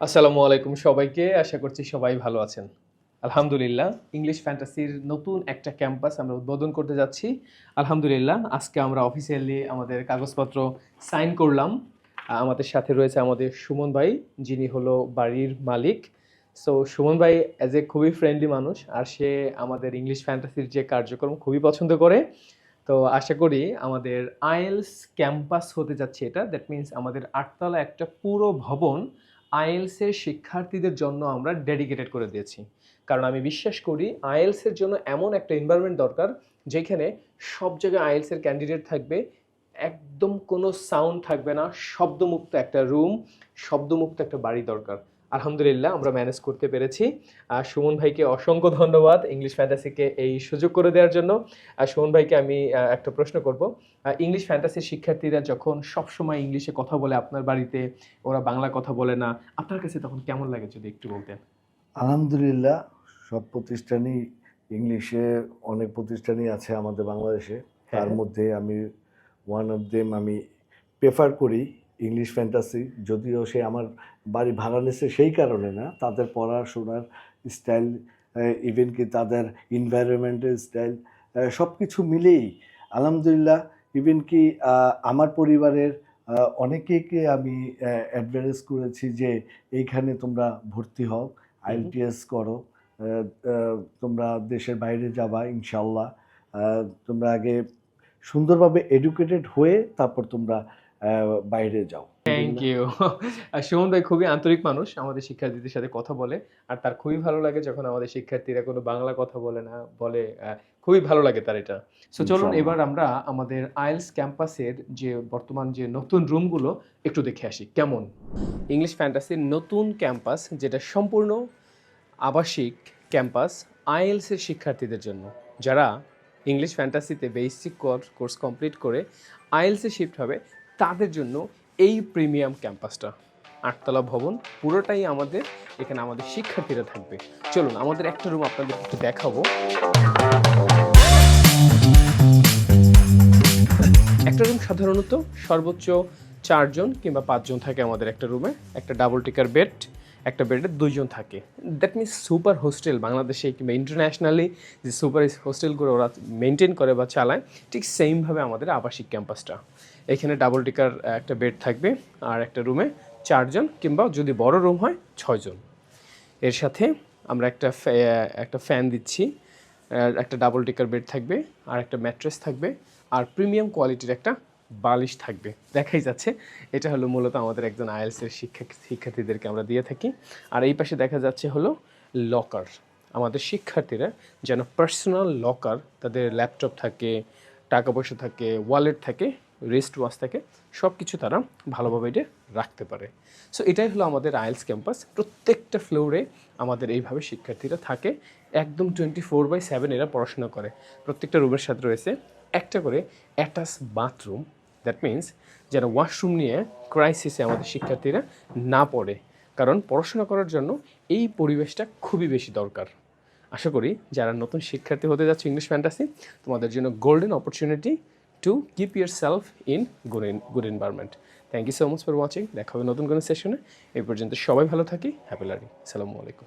আসসালামু আলাইকুম সবাইকে, আশা করছি সবাই ভালো আছেন। আলহামদুলিল্লাহ ইংলিশ ফ্যান্টাসির নতুন একটা ক্যাম্পাস আমরা উদ্বোধন করতে যাচ্ছি। আলহামদুলিল্লাহ, আজকে আমরা অফিসিয়ালি আমাদের কাগজপত্র সাইন করলাম। আমাদের সাথে রয়েছে আমাদের সুমন ভাই, যিনি হলো বাড়ির মালিক। সো সুমন ভাই অ্যাজ এ খুবই ফ্রেন্ডলি মানুষ, আর সে আমাদের ইংলিশ ফ্যান্টাসির যে কার্যক্রম খুবই পছন্দ করে। তো আশা করি আমাদের আইএলস ক্যাম্পাস হতে যাচ্ছে এটা। দ্যাট মিন্স আমাদের আটতলা একটা পুরো ভবন আইএলসের শিক্ষার্থীদের জন্য আমরা ডেডিকেটেড করে দিয়েছি। কারণ আমি বিশ্বাস করি, আইএলসের জন্য এমন একটা এনভায়রনমেন্ট দরকার, যেখানে সব জায়গায় আইএলসের ক্যান্ডিডেট থাকবে, একদম কোনো সাউন্ড থাকবে না, শব্দমুক্ত একটা রুম শব্দমুক্ত একটা বাড়ি দরকার। আলহামদুলিল্লাহ আমরা ম্যানেজ করতে পেরেছি। আর সুমন ভাইকে অসংখ্য ধন্যবাদ ইংলিশ ফ্যান্টাসিকে এই সুযোগ করে দেওয়ার জন্য। আর সুমন ভাইকে আমি একটা প্রশ্ন করব। ইংলিশ ফ্যান্টাসির শিক্ষার্থীরা যখন সবসময় ইংলিশে কথা বলে আপনার বাড়িতে ওরা বাংলা কথা বলে না আপনার কাছে তখন কেমন লাগে যদি একটু বলতেন? আলহামদুলিল্লাহ সব প্রতিষ্ঠানই ইংলিশে অনেক প্রতিষ্ঠানই আছে আমাদের বাংলাদেশে। তার হ্যাঁ। মধ্যে আমি ওয়ান অফ দেম আমি প্রেফার করি। ইংলিশ ফ্যান্টাসি যদিও সে আমার বাড়ি ভাড়া নিছে সেই কারণে না তাদের পড়াশোনার স্টাইল ইভেন কি তাদের ইনভায়রনমেন্টের স্টাইল সব কিছু মিলেই আলহামদুলিল্লাহ ইভেন কি আমার পরিবারের অনেকেকে আমি অ্যাডভাইস করেছি যে এইখানে তোমরা ভর্তি হও আইএলটিএস করো তোমরা দেশের বাইরে যাবা ইনশাল্লাহ তোমরা আগে সুন্দরভাবে এডুকেটেড হয়ে তারপর তোমরা বাইরে যাও। থ্যাংক ইউ সুমন ভাই খুবই আন্তরিক মানুষ আমাদের শিক্ষার্থীদের সাথে কথা বলে। আর তার খুবই ভালো লাগে যখন আমাদের শিক্ষার্থীরা কোনো বাংলা কথা বলে না বলে খুবই ভালো লাগে তার এটা। সো চলুন এবার আমরা আমাদের আইএলস ক্যাম্পাসের যে বর্তমান যে নতুন রুমগুলো একটু দেখে আসি। কেমন? ইংলিশ ফ্যান্টাসির নতুন ক্যাম্পাস যেটা সম্পূর্ণ আবাসিক ক্যাম্পাস আইএলসের শিক্ষার্থীদের জন্য। যারা ইংলিশ ফ্যান্টাসিতে বেসিক কোর্স কমপ্লিট করে আইএলসে শিফট হবে তাদের জন্য এই প্রিমিয়াম ক্যাম্পাসটা। আটতলা ভবন, পুরোটাই আমাদের, এখানে আমাদের শিক্ষার্থীরা থাকবে। চলুন, আমাদের একটা রুম আপনাদের একটু দেখাবো। একটা রুম সাধারণত সর্বোচ্চ চারজন কিংবা পাঁচজন থাকে আমাদের একটা রুমে একটা ডাবল টিকার বেড একটা বেডে দুইজন থাকে। দ্যাট মিনস সুপার হোস্টেল বাংলাদেশে কিংবা ইন্টারন্যাশনালি যে সুপার হোস্টেলগুলো ওরা মেনটেন করে বা চালায়, ঠিক সেমভাবে আমাদের আবাসিক ক্যাম্পাসটা এখানে ডাবল টিকার একটা বেড থাকবে আর একটা রুমে চারজন কিংবা যদি বড় রুম হয়, ছয়জন। এর সাথে আমরা একটা একটা ফ্যান দিচ্ছি একটা ডাবল টিকার বেড থাকবে, আর একটা ম্যাট্রেস থাকবে, আর প্রিমিয়াম কোয়ালিটির একটা বালিশ থাকবে। দেখাই যাচ্ছে। এটা হলো মূলত আমাদের একজন আইএলসের শিক্ষা শিক্ষার্থীদেরকে আমরা দিয়ে থাকি। আর এই পাশে দেখা যাচ্ছে হলো লকার আমাদের শিক্ষার্থীরা যেন পার্সোনাল লকার তাদের ল্যাপটপ থাকে, টাকা পয়সা থাকে ওয়ালেট থাকে রেস্ট ওয়াচ থাকে সব কিছু তারা ভালোভাবে এটা রাখতে পারে। সো এটাই হলো আমাদের আইএলস ক্যাম্পাস প্রত্যেকটা ফ্লোরে আমাদের এইভাবে শিক্ষার্থীরা থাকে। একদম টোয়েন্টি ফোর বাই সেভেন এরা পড়াশোনা করে। প্রত্যেকটা রুমের সাথে রয়েছে একটা করে অ্যাটাচ বাথরুম দ্যাট মিন্স যেন ওয়াশরুম নিয়ে ক্রাইসিসে আমাদের শিক্ষার্থীরা না পড়ে। কারণ পড়াশোনা করার জন্য এই পরিবেশটা খুবই বেশি দরকার। আশা করি যারা নতুন শিক্ষার্থী হতে যাচ্ছে ইংলিশ ফ্যান্টাসি তোমাদের জন্য golden opportunity to keep yourself in good good environment thank you so much for watching দেখা হবে নতুন কোনো সেশনে এই পর্যন্ত সবাই ভালো থাকি। হ্যাপি লার্নিং সালামু আলাইকুম।